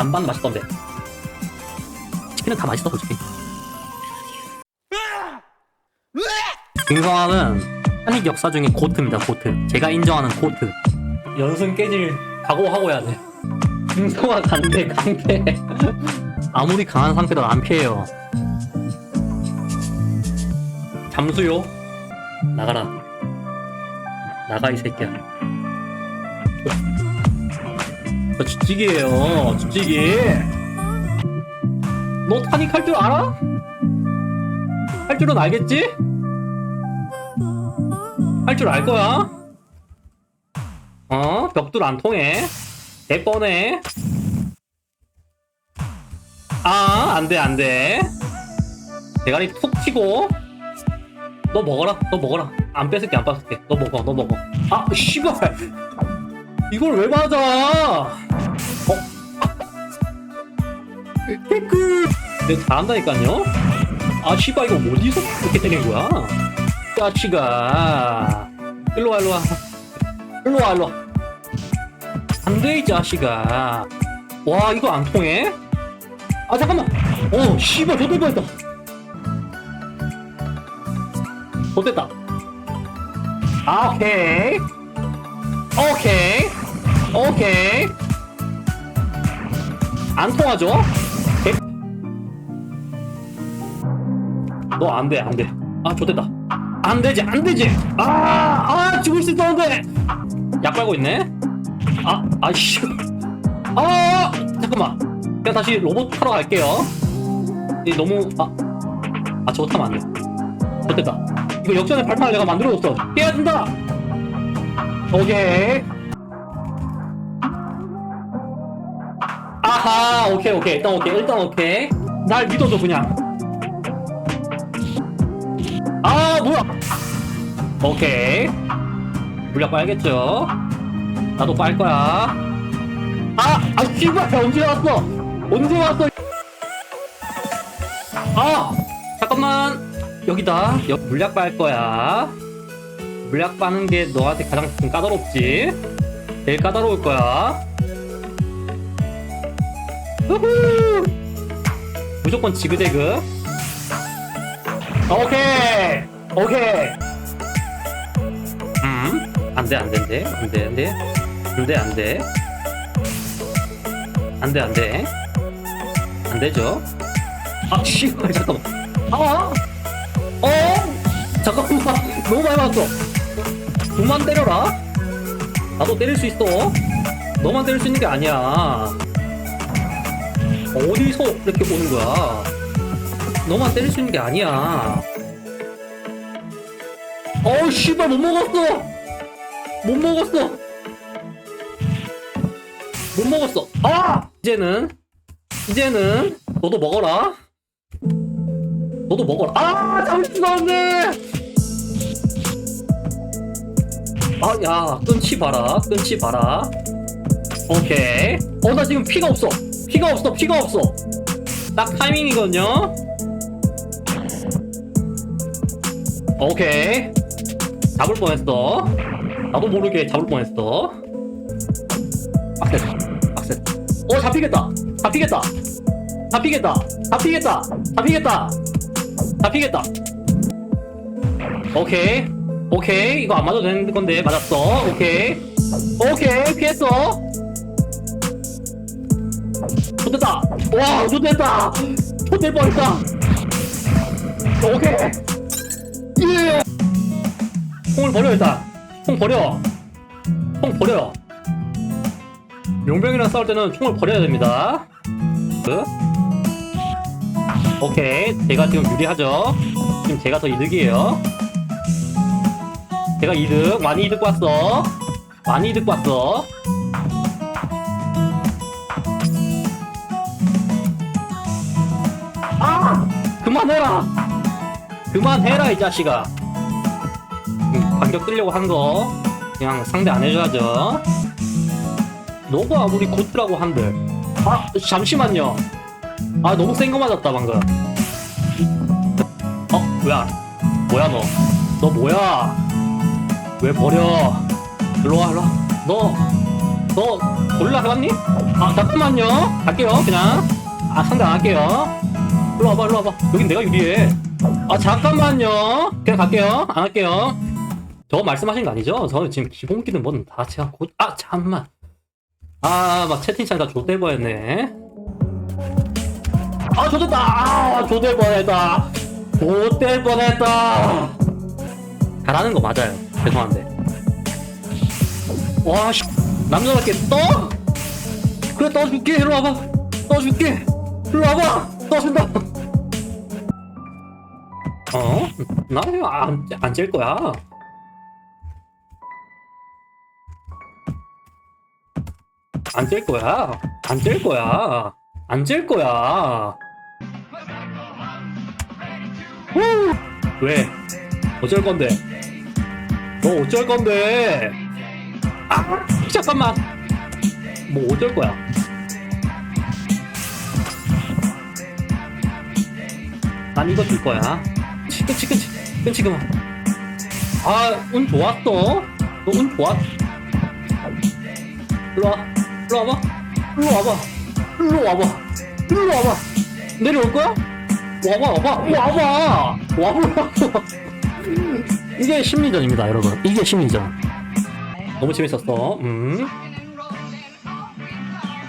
반반 맛있던데. 치킨은 다 맛있어 솔직히. 김성환은 한익 역사 중에 고트입니다 고트. 제가 인정하는 고트. 연승 깨질 각오하고 해야 돼. 김성환 강대 강대. 아무리 강한 상태도 안 피해요. 잠수요 나가라. 나가 이 새끼야. 저 주찌개예요. 주찌개 너 타닉 할 줄 알아? 할 줄은 알겠지? 할 줄 알 거야? 어? 벽돌 안 통해? 개 뻔해. 아 안 돼 안 돼. 대가리 툭 치고. 너 먹어라 너 먹어라. 안 뺏을게 안 뺏을게. 너 먹어 너 먹어. 아 씨발. 이걸 왜 맞아? 어? 댓글 내가 잘한다니까요? 아 씨발 이거 어디서 이렇게 때린 거야? 자식아 일로와 일로와. 일로와 일로와. 안돼 이 자식아. 와 이거 안 통해? 아 잠깐만. 어 씨발 저될 뻔했다 못됐다. 아 오케이. 오케이. 오케이. 안 통하죠? 너 안 돼, 안 돼. 아, 좋됐다. 안 되지, 안 되지. 아, 아, 죽을 수 있었는데. 약 빨고 있네. 아, 아이씨. 아, 잠깐만. 그냥 다시 로봇 타러 갈게요. 이 너무 아, 아 저거 타면 안 돼. 좋됐다. 이거 역전의 발판을 내가 만들어줬어. 깨야 된다. 오케이. 아하, 오케이, 오케이. 일단 오케이, 일단 오케이. 날 믿어줘, 그냥. 아, 뭐야. 오케이. 물약 빨겠죠? 나도 빨 거야. 아, 아, 씨발, 언제 왔어? 언제 왔어? 아, 잠깐만. 여기다. 여, 물약 빨 거야. 물약 빠는 게 너한테 가장 좀 까다롭지? 제일 까다로울 거야. 후후! 무조건 지그재그. 오케이! 오케이! 음? 안 돼, 안 된대. 안 돼, 안 돼. 안 돼, 안 돼. 안 돼, 안 돼. 안 되죠? 아, 씨발, 잠깐만. 아! 어? 잠깐만. 너무 많이 맞았어. 그만 때려라. 나도 때릴 수 있어. 너만 때릴 수 있는 게 아니야. 어디서 이렇게 오는 거야? 너만 때릴 수 있는 게 아니야. 어우, 씨발, 못 먹었어! 못 먹었어! 못 먹었어. 아! 이제는, 이제는, 너도 먹어라. 너도 먹어라. 아! 잡을 수가 없네! 아, 야, 끊지 봐라. 끊지 봐라. 오케이. 어, 나 지금 피가 없어. 피가 없어. 피가 없어. 딱 타이밍이거든요. 오케이. 잡을 뻔했어. 나도 모르게 잡을 뻔했어. 빡세. 빡세. 어, 잡히겠다. 잡히겠다. 잡히겠다. 잡히겠다. 잡히겠다. 잡히겠다. 오케이. 오케이. 이거 안 맞아도 되는 건데, 맞았어. 오케이. 오케이. 피했어. 좋됐다. 와, 좋됐다. 좋될 뻔했다. 오케이. 예. 콩을 버려 일단. 콩 버려. 콩 버려. 용병이랑 싸울 때는 총을 버려야 됩니다. 그. 오케이. 제가 지금 유리하죠. 지금 제가 더 이득이에요. 제가 이득 많이 이득 봤어. 많이 이득 봤어. 아! 그만해라! 그만해라, 이 자식아. 음, 반격 뜨려고 한 거, 그냥 상대 안 해줘야죠. 너가 아무리 고트라고 한들. 아, 잠시만요. 아, 너무 센 거 맞았다, 방금. 어, 뭐야? 뭐야, 너? 너 뭐야? 왜 버려? 일로와, 일로와. 너, 너, 골라 해봤니? 아 잠깐만요 갈게요 그냥 아 상대 안 할게요 일로 와봐 일로 와봐 여긴 내가 유리해 아 잠깐만요. 그냥 갈게요. 안 할게요. 저거 말씀하신 거 아니죠? 저 지금 기본기는 뭐는 다 제가 곧... 아 잠만. 아 막 채팅창 다 좆될 뻔했네. 아 좆됐다. 아 좆될 뻔했다. 좆될 뻔했다. 잘하는 거 맞아요. 죄송한데. 와 씨, 남자답게 떠? 그래 떠줄게. 일로 와봐. 떠줄게. 일로 와봐. 떠준다 어? 나 이거 안안찔 거야. 안찔 거야. 안찔 거야. 안찔 거야. 후! 왜? 어쩔 건데? 너 어쩔 건데? 아 잠깐만. 뭐 어쩔 거야? 난 이거 줄 거야 치근 치근 치근 치근 아운 좋았어. 너 운 좋았 일로 와. 일로 와봐. 일로 와봐. 일로 와봐. 일로 와봐. 내려올 거야? 와봐 와봐. 와봐. 와봐 이게 심리전입니다 여러분. 이게 심리전. 너무 재밌었어. 음